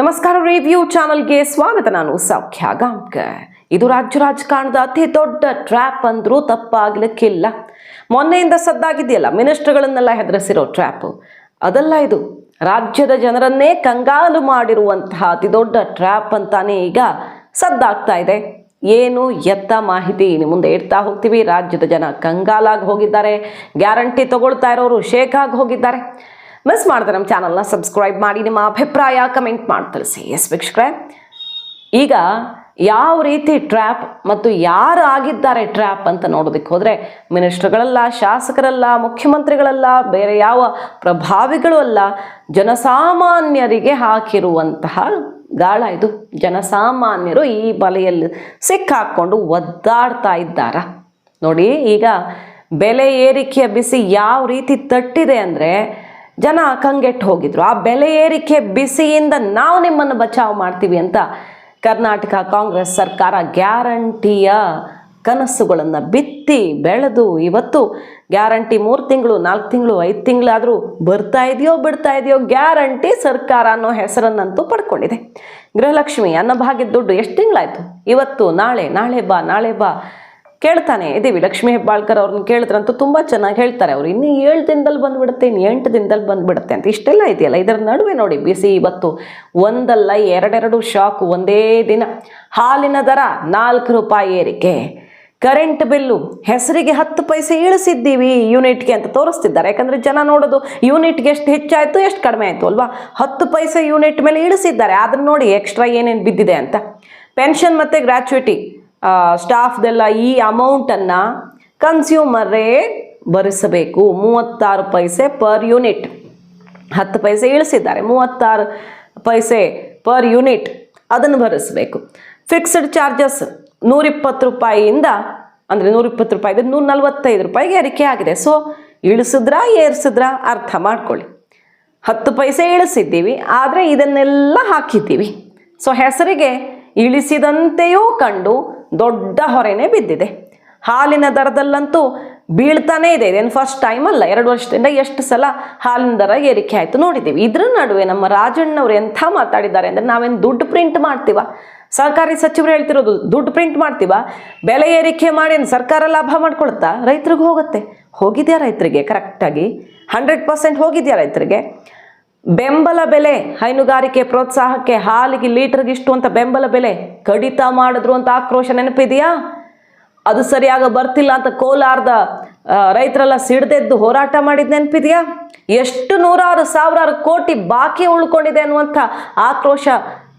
ನಮಸ್ಕಾರ ರಿವ್ಯೂ ಚಾನಲ್ಗೆ ಸ್ವಾಗತ, ನಾನು ಸೌಖ್ಯ ಗಾಂವ್ಕರ್ ಇದು ರಾಜ್ಯ ರಾಜಕಾರಣದ ಅತಿ ದೊಡ್ಡ ಟ್ರ್ಯಾಪ್ ಅಂದ್ರೂ ತಪ್ಪಾಗ್ಲಿಕ್ಕಿಲ್ಲ. ಮೊನ್ನೆಯಿಂದ ಸದ್ದಾಗಿದೆಯಲ್ಲ, ಮಿನಿಸ್ಟರ್ಗಳನ್ನೆಲ್ಲ ಹೆದರಿಸಿರೋ ಟ್ರ್ಯಾಪ್. ಅದಲ್ಲ ಇದು, ರಾಜ್ಯದ ಜನರನ್ನೇ ಕಂಗಾಲು ಮಾಡಿರುವಂತಹ ಅತಿ ದೊಡ್ಡ ಟ್ರ್ಯಾಪ್ ಅಂತಾನೆ ಈಗ ಸದ್ದಾಗ್ತಾ ಇದೆ. ಏನು ಎತ್ತ ಮಾಹಿತಿ ಮುಂದೆ ಇಡ್ತಾ ಹೋಗ್ತೀವಿ. ರಾಜ್ಯದ ಜನ ಕಂಗಾಲಾಗಿ ಹೋಗಿದ್ದಾರೆ. ಗ್ಯಾರಂಟಿ ತಗೊಳ್ತಾ ಇರೋರು ಆಗಿ ಹೋಗಿದ್ದಾರೆ. ಮಿಸ್ ಮಾಡಿದ್ರೆ ನಮ್ಮ ಚಾನಲ್ನ ಸಬ್ಸ್ಕ್ರೈಬ್ ಮಾಡಿ, ನಿಮ್ಮ ಅಭಿಪ್ರಾಯ ಕಮೆಂಟ್ ಮಾಡಿ ತಿಳಿಸಿ. ಎಸ್ ವೀಕ್ಷಕರೇ, ಈಗ ಯಾವ ರೀತಿ ಟ್ರ್ಯಾಪ್ ಮತ್ತು ಯಾರು ಆಗಿದ್ದಾರೆ ಟ್ರ್ಯಾಪ್ ಅಂತ ನೋಡೋದಕ್ಕೆ ಹೋದರೆ ಮಿನಿಸ್ಟರ್ಗಳಲ್ಲ ಶಾಸಕರಲ್ಲ, ಮುಖ್ಯಮಂತ್ರಿಗಳಲ್ಲ, ಬೇರೆ ಯಾವ ಪ್ರಭಾವಿಗಳು ಅಲ್ಲ, ಜನಸಾಮಾನ್ಯರಿಗೆ ಹಾಕಿರುವಂತಹ ಗಾಳ ಇದು. ಜನಸಾಮಾನ್ಯರು ಈ ಬಲೆಯಲ್ಲಿ ಸಿಕ್ಕಾಕ್ಕೊಂಡು ಒದ್ದಾಡ್ತಾ ಇದ್ದಾರ. ನೋಡಿ, ಈಗ ಬೆಲೆ ಏರಿಕೆಯ ಬಿಸಿ ಯಾವ ರೀತಿ ತಟ್ಟಿದೆ ಅಂದರೆ ಜನ ಕಂಗೆಟ್ಟು ಹೋಗಿದ್ರು. ಆ ಬೆಲೆ ಏರಿಕೆ ಬಿಸಿಯಿಂದ ನಾವು ನಿಮ್ಮನ್ನು ಬಚಾವ್ ಮಾಡ್ತೀವಿ ಅಂತ ಕರ್ನಾಟಕ ಕಾಂಗ್ರೆಸ್ ಸರ್ಕಾರ ಗ್ಯಾರಂಟಿಯ ಕನಸುಗಳನ್ನು ಬಿತ್ತಿ ಬೆಳೆದು ಇವತ್ತು ಗ್ಯಾರಂಟಿ ಮೂರು ತಿಂಗಳು, ನಾಲ್ಕು ತಿಂಗಳು, ಐದು ತಿಂಗಳಾದರೂ ಬರ್ತಾ ಇದೆಯೋ, ಬಿಡ್ತಾ ಇದೆಯೋ ಗ್ಯಾರಂಟಿ ಸರ್ಕಾರ ಅನ್ನೋ ಹೆಸರನ್ನಂತೂ ಪಡ್ಕೊಂಡಿದೆ. ಗೃಹಲಕ್ಷ್ಮಿ ಅನ್ನಭಾಗ್ಯದ ದುಡ್ಡು ಎಷ್ಟು ತಿಂಗಳಾಯಿತು? ಇವತ್ತು ನಾಳೆ ನಾಳೆ ಬಾ ನಾಳೆ ಬಾ. ಕೇಳ್ತಾನೆ ಇದ್ದೀವಿ ಲಕ್ಷ್ಮೀ ಹೆಬ್ಬಾಳ್ಕರ್ ಅವ್ರನ್ನ ಕೇಳಿದ್ರಂತೂ ತುಂಬ ಚೆನ್ನಾಗಿ ಹೇಳ್ತಾರೆ ಅವರು. ಇನ್ನು ಏಳು ದಿನದಲ್ಲಿ ಬಂದ್ಬಿಡುತ್ತೆ, ಇನ್ನು ಎಂಟು ದಿನದಲ್ಲಿ ಬಂದ್ಬಿಡುತ್ತೆ ಅಂತ ಇಷ್ಟೆಲ್ಲ ಇದೆಯಲ್ಲ? ಇದರ ನಡುವೆ ನೋಡಿ, ಬಿಸಿ ಇವತ್ತು ಒಂದಲ್ಲ ಎರಡೆರಡು ಶಾಕ್ ಒಂದೇ ದಿನ. ಹಾಲಿನ ದರ ನಾಲ್ಕು ರೂಪಾಯಿ ಏರಿಕೆ. ಕರೆಂಟ್ ಬಿಲ್ಲು, ಹೆಸರಿಗೆ ಹತ್ತು ಪೈಸೆ ಇಳಿಸಿದ್ದೀವಿ ಯೂನಿಟ್ಗೆ ಅಂತ ತೋರಿಸ್ತಿದ್ದಾರೆ. ಯಾಕಂದರೆ ಜನ ನೋಡೋದು, ಯೂನಿಟ್ಗೆ ಎಷ್ಟು ಹೆಚ್ಚಾಯಿತು, ಎಷ್ಟು ಕಡಿಮೆ ಆಯಿತು ಅಲ್ವಾ? ಹತ್ತು ಪೈಸೆ ಯೂನಿಟ್ ಮೇಲೆ ಇಳಿಸಿದ್ದಾರೆ. ಅದನ್ನು ನೋಡಿ, ಎಕ್ಸ್ಟ್ರಾ ಏನೇನು ಬಿದ್ದಿದೆ ಅಂತ. ಪೆನ್ಷನ್ ಮತ್ತು ಗ್ರ್ಯಾಚುಯಿಟಿ ಸ್ಟಾಫ್ದೆಲ್ಲ ಈ ಅಮೌಂಟನ್ನು ಕನ್ಸ್ಯೂಮರೇ ಭರಿಸಬೇಕು. ಮೂವತ್ತಾರು ಪೈಸೆ ಪರ್ ಯೂನಿಟ್ ಹತ್ತು ಪೈಸೆ ಇಳಿಸಿದ್ದಾರೆ. ಮೂವತ್ತಾರು ಪೈಸೆ ಪರ್ ಯೂನಿಟ್ ಅದನ್ನು ಭರಿಸಬೇಕು. ಫಿಕ್ಸ್ಡ್ ಚಾರ್ಜಸ್ ನೂರಿಪ್ಪತ್ತು ರೂಪಾಯಿಯಿಂದ, ಅಂದರೆ ನೂರಿಪ್ಪತ್ತು ರೂಪಾಯಿ ನೂರ ನಲ್ವತ್ತೈದು ರೂಪಾಯಿಗೆ ಏರಿಕೆ ಆಗಿದೆ. ಸೊ ಇಳಿಸಿದ್ರಾ, ಏರಿಸಿದ್ರಾ ಅರ್ಥ ಮಾಡ್ಕೊಳ್ಳಿ. ಹತ್ತು ಪೈಸೆ ಇಳಿಸಿದ್ದೀವಿ, ಆದರೆ ಇದನ್ನೆಲ್ಲ ಹಾಕಿದ್ದೀವಿ. ಸೊ ಹೆಸರಿಗೆ ಇಳಿಸಿದಂತೆಯೂ ಕಂಡು ದೊಡ್ಡ ಹೊರೆನೇ ಬಿದ್ದಿದೆ. ಹಾಲಿನ ದರದಲ್ಲಂತೂ ಬೀಳ್ತಾನೆ ಇದೆ. ಇದೇನು ಫಸ್ಟ್ ಟೈಮ್ ಅಲ್ಲ, ಎರಡು ವರ್ಷದಿಂದ ಎಷ್ಟು ಸಲ ಹಾಲಿನ ದರ ಏರಿಕೆ ಆಯಿತು ನೋಡಿದ್ದೀವಿ. ಇದ್ರ ನಡುವೆ ನಮ್ಮ ರಾಜಣ್ಣವ್ರು ಎಂಥ ಮಾತಾಡಿದ್ದಾರೆ ಅಂದರೆ ನಾವೇನು ದುಡ್ಡು ಪ್ರಿಂಟ್ ಮಾಡ್ತೀವ? ಸರ್ಕಾರಿ ಸಚಿವರು ಹೇಳ್ತಿರೋದು, ದುಡ್ಡು ಪ್ರಿಂಟ್ ಮಾಡ್ತೀವ? ಬೆಲೆ ಏರಿಕೆ ಮಾಡಿ ಸರ್ಕಾರ ಲಾಭ ಮಾಡ್ಕೊಳ್ತಾ ರೈತರಿಗೆ ಹೋಗುತ್ತೆ? ಹೋಗಿದೆಯಾ ರೈತರಿಗೆ? ಕರೆಕ್ಟಾಗಿ ಹಂಡ್ರೆಡ್ ಪರ್ಸೆಂಟ್ ಹೋಗಿದೆಯಾ ರೈತರಿಗೆ? ಬೆಂಬಲ ಬೆಲೆ ಹೈನುಗಾರಿಕೆ ಪ್ರೋತ್ಸಾಹಕ್ಕೆ ಹಾಲಿಗೆ ಲೀಟರ್ಗೆ ಇಷ್ಟು ಅಂತ ಬೆಂಬಲ ಬೆಲೆ ಕಡಿತ ಮಾಡಿದ್ರು ಅಂತ ಆಕ್ರೋಶ ನೆನಪಿದೆಯಾ? ಅದು ಸರಿಯಾಗಿ ಬರ್ತಿಲ್ಲ ಅಂತ ಕೋಲಾರದ ರೈತರೆಲ್ಲ ಸಿಡ್ದೆದ್ದು ಹೋರಾಟ ಮಾಡಿದ ನೆನಪಿದೆಯಾ? ಎಷ್ಟು ನೂರಾರು, ಸಾವಿರಾರು ಕೋಟಿ ಬಾಕಿ ಉಳ್ಕೊಂಡಿದೆ ಅನ್ನುವಂಥ ಆಕ್ರೋಶ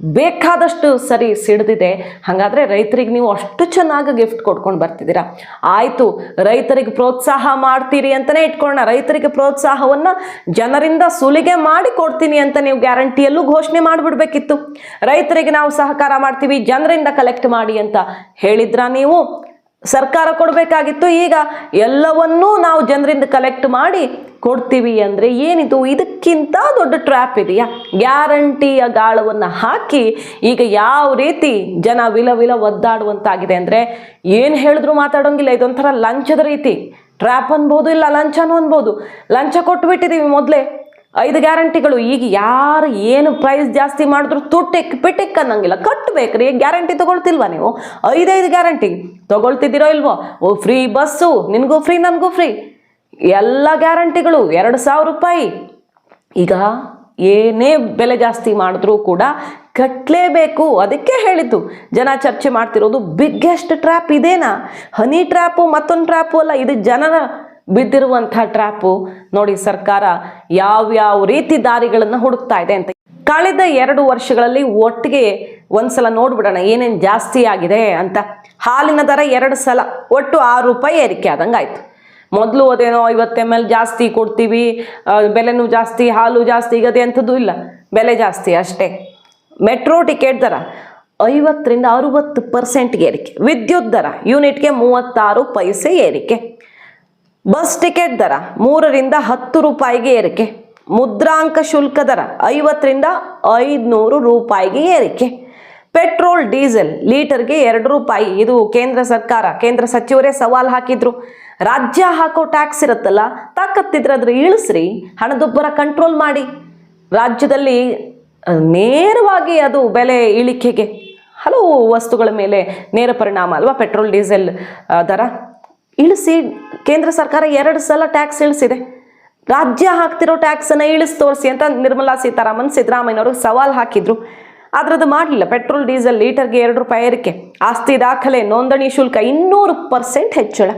ಬೇಕಾದಷ್ಟು ಸರಿ ಸಿಡ್ದಿದೆ. ಹಾಗಾದರೆ ರೈತರಿಗೆ ನೀವು ಅಷ್ಟು ಚೆನ್ನಾಗಿ ಗಿಫ್ಟ್ ಕೊಡ್ಕೊಂಡು ಬರ್ತಿದ್ದೀರಾ. ಆಯಿತು, ರೈತರಿಗೆ ಪ್ರೋತ್ಸಾಹ ಮಾಡ್ತೀರಿ ಅಂತಲೇ ಇಟ್ಕೊಳ್ಳೋಣ. ರೈತರಿಗೆ ಪ್ರೋತ್ಸಾಹವನ್ನು ಜನರಿಂದ ಸುಲಿಗೆ ಮಾಡಿ ಕೊಡ್ತೀನಿ ಅಂತ ನೀವು ಗ್ಯಾರಂಟಿಯಲ್ಲೂ ಘೋಷಣೆ ಮಾಡಿಬಿಡ್ಬೇಕಿತ್ತು. ರೈತರಿಗೆ ನಾವು ಸಹಕಾರ ಮಾಡ್ತೀವಿ, ಜನರಿಂದ ಕಲೆಕ್ಟ್ ಮಾಡಿ ಅಂತ ಹೇಳಿದ್ರ ನೀವು? ಸರ್ಕಾರ ಕೊಡಬೇಕಾಗಿತ್ತು. ಈಗ ಎಲ್ಲವನ್ನೂ ನಾವು ಜನರಿಂದ ಕಲೆಕ್ಟ್ ಮಾಡಿ ಕೊಡ್ತೀವಿ ಅಂದರೆ ಏನಿದು? ಇದಕ್ಕಿಂತ ದೊಡ್ಡ ಟ್ರ್ಯಾಪ್ ಇದೆಯಾ? ಗ್ಯಾರಂಟಿಯ ಗಾಳವನ್ನು ಹಾಕಿ ಈಗ ಯಾವ ರೀತಿ ಜನ ವಿಲ ವಿಲ ಒದ್ದಾಡುವಂತಾಗಿದೆ ಅಂದರೆ ಏನು ಹೇಳಿದ್ರು ಮಾತಾಡೋಂಗಿಲ್ಲ. ಇದೊಂಥರ ಲಂಚದ ರೀತಿ. ಟ್ರ್ಯಾಪ್ ಅನ್ಬೋದು ಇಲ್ಲ ಲಂಚನೂ ಅನ್ಬೋದು. ಲಂಚ ಕೊಟ್ಬಿಟ್ಟಿದ್ದೀವಿ ಮೊದಲೇ. ಐದು ಗ್ಯಾರಂಟಿಗಳು, ಈಗ ಯಾರು ಏನು ಪ್ರೈಸ್ ಜಾಸ್ತಿ ಮಾಡಿದ್ರು ತುಟ್ಟಿಕ್ ಪಿಟಿಕ್ ಅನ್ನಂಗಿಲ್ಲ ಕಟ್ಟಬೇಕ್ರಿ ಗ್ಯಾರಂಟಿ ತಗೊಳ್ತಿಲ್ವಾ ನೀವು? ಐದೈದು ಗ್ಯಾರಂಟಿ ತಗೊಳ್ತಿದ್ದೀರೋ ಇಲ್ವೋ? ಓ ಫ್ರೀ ಬಸ್ಸು ನಿನಗೂ ಫ್ರೀ ನನಗೂ ಫ್ರೀ ಎಲ್ಲ ಗ್ಯಾರಂಟಿಗಳು ಎರಡು ಸಾವಿರ ರೂಪಾಯಿ. ಈಗ ಏನೇ ಬೆಲೆ ಜಾಸ್ತಿ ಮಾಡಿದ್ರೂ ಕೂಡ ಕಟ್ಟಲೇಬೇಕು ಅದಕ್ಕೆ ಹೇಳಿದ್ದು, ಜನ ಚರ್ಚೆ ಮಾಡ್ತಿರೋದು ಬಿಗ್ಗೆಸ್ಟ್ ಟ್ರ್ಯಾಪ್ ಇದೇನಾ? ಹನಿ ಟ್ರ್ಯಾಪು ಮತ್ತೊಂದು ಟ್ರ್ಯಾಪು ಅಲ್ಲ, ಇದು ಜನರ ಬಿದ್ದಿರುವಂಥ ಟ್ರ್ಯಾಪು ನೋಡಿ ಸರ್ಕಾರ ಯಾವ್ಯಾವ ರೀತಿ ದಾರಿಗಳನ್ನು ಹುಡುಕ್ತಾ ಇದೆ ಅಂತ. ಕಳೆದ ಎರಡು ವರ್ಷಗಳಲ್ಲಿ ಒಟ್ಟಿಗೆ ಒಂದ್ಸಲ ನೋಡ್ಬಿಡೋಣ, ಏನೇನು ಜಾಸ್ತಿ ಆಗಿದೆ ಅಂತ. ಹಾಲಿನ ದರ ಎರಡು ಸಲ, ಒಟ್ಟು ಆರು ರೂಪಾಯಿ ಏರಿಕೆ ಆದಂಗೆ ಆಯಿತು ಮೊದಲು ಅದೇನೋ ಐವತ್ತು ಎಂ ಎಲ್ ಜಾಸ್ತಿ ಕೊಡ್ತೀವಿ ಬೆಲೆನೂ ಜಾಸ್ತಿ, ಹಾಲು ಜಾಸ್ತಿ ಈಗ ಅಂಥದ್ದು ಇಲ್ಲ. ಬೆಲೆ ಜಾಸ್ತಿ ಅಷ್ಟೇ. ಮೆಟ್ರೋ ಟಿಕೆಟ್ ದರ ಐವತ್ತರಿಂದ ಅರುವತ್ತು ಪರ್ಸೆಂಟ್ಗೆ ಏರಿಕೆ. ವಿದ್ಯುತ್ ದರ, ಯೂನಿಟ್ಗೆ ಮೂವತ್ತಾರು ಪೈಸೆ ಏರಿಕೆ. ಬಸ್ ಟಿಕೆಟ್ ದರ ಮೂರರಿಂದ ಹತ್ತು ರೂಪಾಯಿಗೆ ಏರಿಕೆ. ಮುದ್ರಾಂಕ ಶುಲ್ಕ ದರ ಐವತ್ತರಿಂದ ಐದುನೂರು ರೂಪಾಯಿಗೆ ಏರಿಕೆ. ಪೆಟ್ರೋಲ್, ಡೀಸೆಲ್ ಲೀಟರ್ಗೆ ಎರಡು ರೂಪಾಯಿ. ಇದು ಕೇಂದ್ರ ಸರ್ಕಾರ, ಕೇಂದ್ರ ಸಚಿವರೇ ಸವಾಲು ಹಾಕಿದ್ರು. ರಾಜ್ಯ ಹಾಕೋ ಟ್ಯಾಕ್ಸ್ ಇರುತ್ತಲ್ಲ ತಾಕತ್ತಿದ್ರೆ ಅದ್ರ ಇಳಿಸ್ರಿ, ಹಣದುಬ್ಬರ ಕಂಟ್ರೋಲ್ ಮಾಡಿ. ರಾಜ್ಯದಲ್ಲಿ ನೇರವಾಗಿ ಅದು ಬೆಲೆ ಇಳಿಕೆಗೆ. ಹಲವು ವಸ್ತುಗಳ ಮೇಲೆ ನೇರ ಪರಿಣಾಮ ಅಲ್ವಾ? ಪೆಟ್ರೋಲ್, ಡೀಸೆಲ್ ದರ. ಇಳಿಸಿ ಕೇಂದ್ರ ಸರ್ಕಾರ ಎರಡು ಸಲ ಟ್ಯಾಕ್ಸ್ ಇಳಿಸಿದೆ. ರಾಜ್ಯ ಹಾಕ್ತಿರೋ ಟ್ಯಾಕ್ಸನ್ನು ಇಳಿಸಿ ತೋರಿಸಿ ಅಂತ ನಿರ್ಮಲಾ ಸೀತಾರಾಮನ್ ಸಿದ್ದರಾಮಯ್ಯನವ್ರಿಗೆ ಸವಾಲ್ ಹಾಕಿದ್ರು. ಆದ್ರೆ ಅದು ಮಾಡಲಿಲ್ಲ. ಪೆಟ್ರೋಲ್, ಡೀಸೆಲ್, ಲೀಟರ್ಗೆ ಎರಡು ರೂಪಾಯಿ ಏರಿಕೆ. ಆಸ್ತಿ ದಾಖಲೆ, ನೋಂದಣಿ ಶುಲ್ಕ ಇನ್ನೂರು ಪರ್ಸೆಂಟ್ ಹೆಚ್ಚಳ.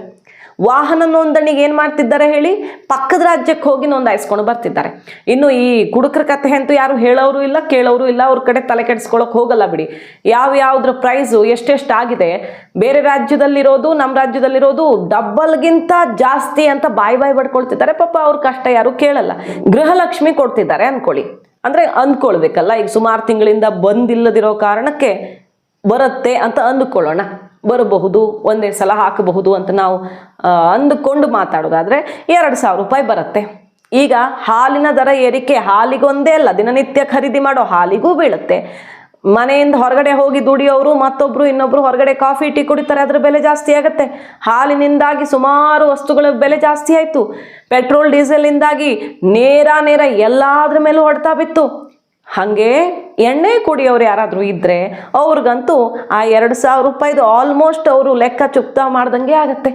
ವಾಹನ ನೋಂದಣಿಗೆ ಏನು ಮಾಡ್ತಿದ್ದಾರೆ ಹೇಳಿ? ಪಕ್ಕದ ರಾಜ್ಯಕ್ಕೆ ಹೋಗಿ ನೋಂದಾಯಿಸ್ಕೊಂಡು ಬರ್ತಿದ್ದಾರೆ. ಇನ್ನು ಈ ಕುಡುಕರ ಕಥೆ ಅಂತೂ ಯಾರು ಹೇಳೋರು ಇಲ್ಲ, ಕೇಳೋರು ಇಲ್ಲ, ಅವ್ರ ಕಡೆ ತಲೆ ಕೆಡಿಸ್ಕೊಳಕ್ ಹೋಗಲ್ಲ ಬಿಡಿ. ಯಾವ ಯಾವ್ದ್ರ ಪ್ರೈಸು ಎಷ್ಟೆಷ್ಟು ಆಗಿದೆ? ಬೇರೆ ರಾಜ್ಯದಲ್ಲಿರೋದು ನಮ್ಮ ರಾಜ್ಯದಲ್ಲಿರೋದು ಡಬ್ಬಲ್ಗಿಂತ ಜಾಸ್ತಿ ಅಂತ ಬಾಯಿ ಬಾಯಿ ಬಡ್ಕೊಳ್ತಿದ್ದಾರೆ ಪಾಪ ಅವ್ರ ಕಷ್ಟ ಯಾರು ಕೇಳಲ್ಲ. ಗೃಹಲಕ್ಷ್ಮಿ ಕೊಡ್ತಿದ್ದಾರೆ ಅನ್ಕೊಳ್ಳಿ. ಅಂದ್ರೆ ಅಂದ್ಕೊಳ್ಬೇಕಲ್ಲ ಈಗ ಸುಮಾರು ತಿಂಗಳಿಂದ ಬಂದಿಲ್ಲದಿರೋ ಕಾರಣಕ್ಕೆ ಬರುತ್ತೆ ಅಂತ ಅಂದುಕೊಳ್ಳೋಣ. ಬರಬಹುದು, ಒಂದೇ ಸಲ ಹಾಕಬಹುದು ಅಂತ ನಾವು ಅಂದುಕೊಂಡು ಮಾತಾಡೋದಾದರೆ ಎರಡು ಸಾವಿರ ರೂಪಾಯಿ ಬರುತ್ತೆ. ಈಗ ಹಾಲಿನ ದರ ಏರಿಕೆ ಹಾಲಿಗೊಂದೇ ಅಲ್ಲ, ದಿನನಿತ್ಯ ಖರೀದಿ ಮಾಡೋ ಹಾಲಿಗೂ ಬೀಳುತ್ತೆ. ಮನೆಯಿಂದ ಹೊರಗಡೆ ಹೋಗಿ ದುಡಿಯೋರು, ಮತ್ತೊಬ್ರು ಇನ್ನೊಬ್ರು ಹೊರಗಡೆ ಕಾಫಿ, ಟೀ ಕುಡಿತಾರೆ, ಅದ್ರ ಬೆಲೆ ಜಾಸ್ತಿ ಆಗುತ್ತೆ. ಹಾಲಿನಿಂದಾಗಿ ಸುಮಾರು ವಸ್ತುಗಳ ಬೆಲೆ ಜಾಸ್ತಿ ಆಯಿತು. ಪೆಟ್ರೋಲ್ ಡೀಸೆಲ್ನಿಂದಾಗಿ ನೇರ ನೇರ ಎಲ್ಲಾದ್ರ ಮೇಲೂ ಹೊಡ್ತಾ ಬಿತ್ತು. ಹಾಗೆ ಎಣ್ಣೆ ಕುಡಿಯೋರು ಯಾರಾದರೂ ಇದ್ದರೆ ಅವ್ರಿಗಂತೂ ಆ ಎರಡು ಸಾವಿರ ರೂಪಾಯಿದು ಆಲ್ಮೋಸ್ಟ್ ಅವರು ಲೆಕ್ಕ ಚುಕ್ತಾ ಮಾಡ್ದಂಗೆ ಆಗತ್ತೆ.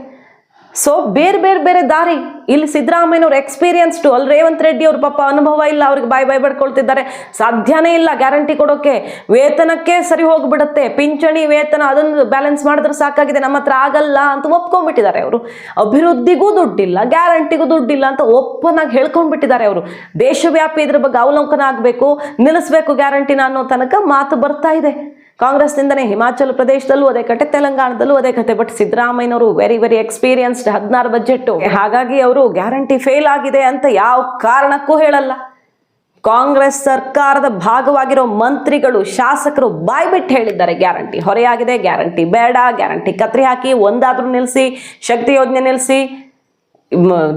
ಸೊ ಬೇರೆ ಬೇರೆ ಬೇರೆ ದಾರಿ. ಇಲ್ಲಿ ಸಿದ್ದರಾಮಯ್ಯನವ್ರು ಎಕ್ಸ್ಪೀರಿಯನ್ಸ್ಡು ಅಲ್ಲಿ ರೇವಂತ್ ರೆಡ್ಡಿ ಅವ್ರ ಪಾಪ ಅನುಭವ ಇಲ್ಲ, ಅವ್ರಿಗೆ ಬಾಯ್ ಬಾಯ್ ಬಡ್ಕೊಳ್ತಿದ್ದಾರೆ ಸಾಧ್ಯನೇ ಇಲ್ಲ ಗ್ಯಾರಂಟಿ ಕೊಡೋಕೆ. ವೇತನಕ್ಕೆ ಸರಿ ಹೋಗ್ಬಿಡುತ್ತೆ. ಪಿಂಚಣಿ, ವೇತನ, ಅದನ್ನು ಬ್ಯಾಲೆನ್ಸ್ ಮಾಡಿದ್ರೆ ಸಾಕಾಗಿದೆ, ನಮ್ಮ ಹತ್ರ ಆಗಲ್ಲ ಅಂತ ಒಪ್ಕೊಂಡ್ಬಿಟ್ಟಿದ್ದಾರೆ ಅವರು. ಅಭಿವೃದ್ಧಿಗೂ ದುಡ್ಡಿಲ್ಲ ಗ್ಯಾರಂಟಿಗೂ ದುಡ್ಡಿಲ್ಲ ಅಂತ ಓಪನ್ ಹೇಳ್ಕೊಂಡ್ಬಿಟ್ಟಿದ್ದಾರೆ ಅವರು. ದೇಶವ್ಯಾಪಿ ಇದ್ರ ಬಗ್ಗೆ ಅವಲೋಕನ ಆಗಬೇಕು, ನಿಲ್ಲಿಸಬೇಕು ಗ್ಯಾರಂಟಿನ ಅನ್ನೋ ತನಕ ಮಾತು ಬರ್ತಾ ಇದೆ. ಕಾಂಗ್ರೆಸ್ನಿಂದನೇ ಹಿಮಾಚಲ ಪ್ರದೇಶದಲ್ಲೂ ಅದೇ ಕತೆ, ತೆಲಂಗಾಣದಲ್ಲೂ ಅದೇ ಕತೆ ಬಟ್ ಸಿದ್ದರಾಮಯ್ಯನವರು ವೆರಿ ವೆರಿ ಎಕ್ಸ್ಪೀರಿಯನ್ಸ್ಡ್ ಹದಿನಾರು ಬಜೆಟ್ ಹಾಗಾಗಿ ಅವರು ಗ್ಯಾರಂಟಿ ಫೇಲ್ ಆಗಿದೆ ಅಂತ ಯಾವ ಕಾರಣಕ್ಕೂ ಹೇಳಲ್ಲ. ಕಾಂಗ್ರೆಸ್ ಸರ್ಕಾರದ ಭಾಗವಾಗಿರೋ ಮಂತ್ರಿಗಳು, ಶಾಸಕರು ಬಾಯ್ಬಿಟ್ಟು ಹೇಳಿದ್ದಾರೆ ಗ್ಯಾರಂಟಿ ಹೊರೆಯಾಗಿದೆ ಗ್ಯಾರಂಟಿ ಬೇಡ ಗ್ಯಾರಂಟಿ ಕತ್ರಿ ಹಾಕಿ, ಒಂದಾದ್ರೂ ನಿಲ್ಲಿಸಿ ಶಕ್ತಿ ಯೋಜನೆ ನಿಲ್ಲಿಸಿ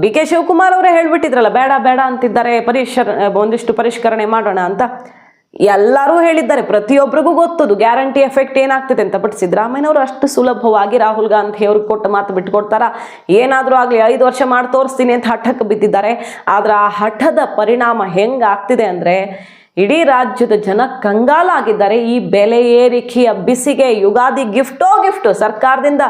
ಡಿ ಕೆ ಶಿವಕುಮಾರ್ ಅವರೇ ಹೇಳ್ಬಿಟ್ಟಿದ್ರಲ್ಲ, ಬೇಡ ಬೇಡ ಅಂತಿದ್ದಾರೆ ಪರಿಷ್ಕರ ಒಂದಿಷ್ಟು ಪರಿಷ್ಕರಣೆ ಮಾಡೋಣ ಅಂತ. ಎಲ್ಲರೂ ಹೇಳಿದ್ದಾರೆ ಪ್ರತಿಯೊಬ್ಬರಿಗೂ ಗೊತ್ತದು, ಗ್ಯಾರಂಟಿ ಎಫೆಕ್ಟ್ ಏನಾಗ್ತದೆ ಅಂತ. ಬಟ್ ಸಿದ್ದರಾಮಯ್ಯನವರು ಅಷ್ಟು ಸುಲಭವಾಗಿ ರಾಹುಲ್ ಗಾಂಧಿ ಅವ್ರಿಗೆ ಕೊಟ್ಟ ಮಾತು ಬಿಟ್ಕೊಡ್ತಾರ? ಏನಾದರೂ ಆಗಲಿ, ಐದು ವರ್ಷ ಮಾಡಿ ತೋರಿಸ್ತೀನಿ ಅಂತ ಹಠಕ್ಕೆ ಬಿದ್ದಿದ್ದಾರೆ. ಆದ್ರೆ ಆ ಹಠದ ಪರಿಣಾಮ ಹೆಂಗಾಗ್ತಿದೆ ಅಂದರೆ, ಇಡೀ ರಾಜ್ಯದ ಜನ ಕಂಗಾಲಾಗಿದ್ದಾರೆ. ಈ ಬೆಲೆ ಏರಿಕೆಯ ಬಿಸಿಗೆ ಯುಗಾದಿ ಗಿಫ್ಟೋ ಗಿಫ್ಟು ಸರ್ಕಾರದಿಂದ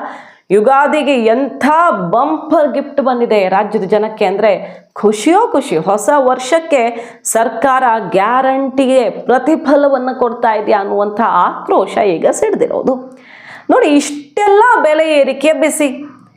ಯುಗಾದಿಗೆ ಎಂಥ ಬಂಪರ್ ಗಿಫ್ಟ್ ಬಂದಿದೆ ರಾಜ್ಯದ ಜನಕ್ಕೆ ಅಂದರೆ ಖುಷಿಯೋ ಖುಷಿ ಹೊಸ ವರ್ಷಕ್ಕೆ ಸರ್ಕಾರ ಗ್ಯಾರಂಟಿಗೆ ಪ್ರತಿಫಲವನ್ನು ಕೊಡ್ತಾ ಇದೆಯಾ ಅನ್ನುವಂಥ ಆಕ್ರೋಶ ಈಗ ಸಿಡ್ದಿರೋದು. ನೋಡಿ, ಇಷ್ಟೆಲ್ಲ ಬೆಲೆ ಏರಿಕೆ, ಬಿಸಿ.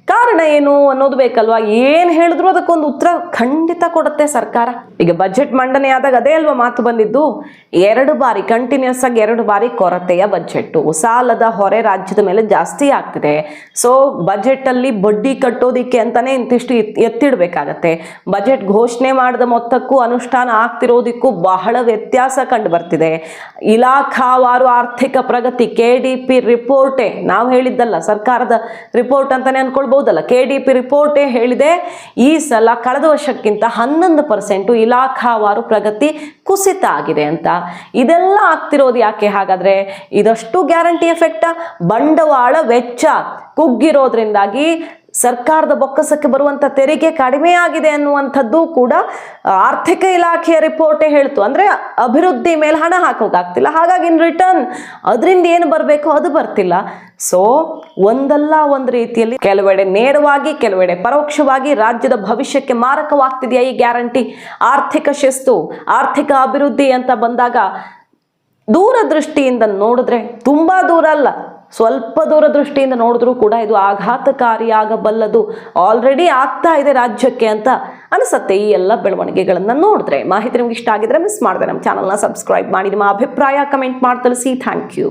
ಕಾರಣ ಏನು ಅನ್ನೋದು ಬೇಕಲ್ವಾ? ಏನು ಹೇಳಿದ್ರು ಅದಕ್ಕೊಂದು ಉತ್ತರ ಖಂಡಿತ ಕೊಡುತ್ತೆ ಸರ್ಕಾರ. ಈಗ ಬಜೆಟ್ ಮಂಡನೆ ಆದಾಗ ಅದೇ ಅಲ್ವಾ ಮಾತು ಬಂದಿದ್ದು? ಎರಡು ಬಾರಿ ಕಂಟಿನ್ಯೂಸ್ ಆಗಿ ಎರಡು ಬಾರಿ ಕೊರತೆಯ ಬಜೆಟ್ ಸಾಲದ ಹೊರೆ ರಾಜ್ಯದ ಮೇಲೆ ಜಾಸ್ತಿ ಆಗ್ತಿದೆ. ಸೊ ಬಜೆಟಲ್ಲಿ ಬಡ್ಡಿ ಕಟ್ಟೋದಿಕ್ಕೆ ಅಂತಾನೆ ಇಂತಿಷ್ಟು ಎತ್- ಎತ್ತಿಡ್ಬೇಕಾಗತ್ತೆ. ಬಜೆಟ್ ಘೋಷಣೆ ಮಾಡಿದ ಮೊತ್ತಕ್ಕೂ ಅನುಷ್ಠಾನ ಆಗ್ತಿರೋದಿಕ್ಕೂ ಬಹಳ ವ್ಯತ್ಯಾಸ ಕಂಡು ಬರ್ತಿದೆ ಇಲಾಖಾವಾರು ಆರ್ಥಿಕ ಪ್ರಗತಿ ಕೆ ಡಿ ಪಿ ರಿಪೋರ್ಟೇ ನಾವು ಹೇಳಿದ್ದಲ್ಲ, ಸರ್ಕಾರದ ರಿಪೋರ್ಟ್ ಅಂತಾನೆ ಅನ್ಕೊಳ್ಬಹುದಲ್ಲ ಕೆ ಡಿ ಪಿ ರಿಪೋರ್ಟೇ ಹೇಳಿದೆ, ಈ ಸಲ ಕಳೆದ ವರ್ಷಕ್ಕಿಂತ ಹನ್ನೊಂದು ಪರ್ಸೆಂಟು ಇಲಾಖಾವಾರು ಪ್ರಗತಿ ಕುಸಿತ ಆಗಿದೆ ಅಂತ. ಇದೆಲ್ಲ ಆಗ್ತಿರೋದು ಯಾಕೆ? ಹಾಗಾದರೆ ಇದಷ್ಟು ಗ್ಯಾರಂಟಿ ಎಫೆಕ್ಟ, ಬಂಡವಾಳ ವೆಚ್ಚ ಕುಗ್ಗಿರೋದ್ರಿಂದಾಗಿ ಸರ್ಕಾರದ ಬೊಕ್ಕಸಕ್ಕೆ ಬರುವಂಥ ತೆರಿಗೆ ಕಡಿಮೆ ಆಗಿದೆ ಅನ್ನುವಂಥದ್ದು ಕೂಡ ಆರ್ಥಿಕ ಇಲಾಖೆಯ ರಿಪೋರ್ಟೇ ಹೇಳ್ತು. ಅಂದರೆ ಅಭಿವೃದ್ಧಿ ಮೇಲೆ ಹಣ ಹಾಕೋಕ್ಕಾಗ್ತಿಲ್ಲ ಹಾಗಾಗಿ ಇನ್ ರಿಟರ್ನ್ ಅದರಿಂದ ಏನು ಬರಬೇಕು? ಅದು ಬರ್ತಿಲ್ಲ. ಸೊ ಒಂದಲ್ಲ ಒಂದು ರೀತಿಯಲ್ಲಿ ಕೆಲವೆಡೆ ನೇರವಾಗಿ, ಕೆಲವೆಡೆ ಪರೋಕ್ಷವಾಗಿ ರಾಜ್ಯದ ಭವಿಷ್ಯಕ್ಕೆ ಮಾರಕವಾಗ್ತಿದೆಯಾ ಈ ಗ್ಯಾರಂಟಿ? ಆರ್ಥಿಕ ಶಿಸ್ತು, ಆರ್ಥಿಕ ಅಭಿವೃದ್ಧಿ ಅಂತ ಬಂದಾಗ ದೂರದೃಷ್ಟಿಯಿಂದ ನೋಡಿದ್ರೆ ತುಂಬಾ ದೂರ ಅಲ್ಲ. ಸ್ವಲ್ಪ ದೂರದೃಷ್ಟಿಯಿಂದ ನೋಡಿದ್ರೂ ಕೂಡ ಇದು ಆಘಾತಕಾರಿಯಾಗಬಲ್ಲದು. ಆಲ್ರೆಡಿ ಆಗ್ತಾ ಇದೆ ರಾಜ್ಯಕ್ಕೆ ಅಂತ ಅನಿಸುತ್ತೆ ಈ ಎಲ್ಲ ಬೆಳವಣಿಗೆಗಳನ್ನು ನೋಡಿದ್ರೆ. ಮಾಹಿತಿ ನಿಮ್ಗೆ ಇಷ್ಟ ಆಗಿದ್ರೆ ಮಿಸ್ ಮಾಡಿದೆ ನಮ್ಮ ಚಾನಲ್ನ ಸಬ್ಸ್ಕ್ರೈಬ್ ಮಾಡಿ. ನಿಮ್ಮ ಅಭಿಪ್ರಾಯ ಕಮೆಂಟ್ ಮಾಡಿ ತಿಳಿಸಿ. Thank you